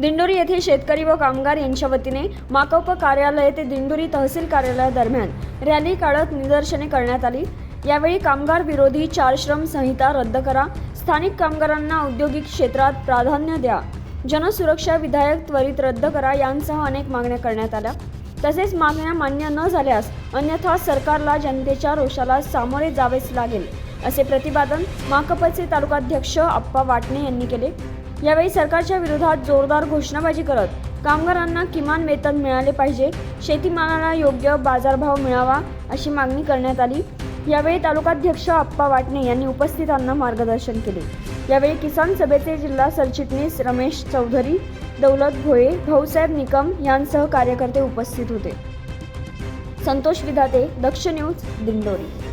दिंडोरी येथे शेतकरी व कामगार यांच्या वतीने माकप कार्यालय ते दिंडोरी तहसील कार्यालयादरम्यान रॅली काढत निदर्शने करण्यात आली. यावेळी कामगार विरोधी चार श्रम संहिता रद्द करा. स्थानिक कामगारांना औद्योगिक क्षेत्रात प्राधान्य द्या. जनसुरक्षा विधायक त्वरित रद्द करा. यांसह अनेक मागण्या करण्यात आल्या. तसेच मागण्या मान्य न झाल्यास अन्यथा सरकारला जनतेच्या रोषाला सामोरे जावेच लागेल असे प्रतिपादन माकपचे तालुकाध्यक्ष आप्पा वाटणे यांनी केले. यावेळी सरकारच्या विरोधात जोरदार घोषणाबाजी करत कामगारांना किमान वेतन मिळाले पाहिजे शेतीमालाला योग्य बाजारभाव मिळावा अशी मागणी करण्यात आली. यावेळी तालुकाध्यक्ष आप्पा वाटणे यांनी उपस्थितांना मार्गदर्शन केले. यावेळी किसान सभेचे जिल्हा सरचिटणीस रमेश चौधरी दौलत भोये भाऊसाहेब निकम यांसह कार्यकर्ते उपस्थित होते. संतोष विधाते दक्ष न्यूज दिंडोरी.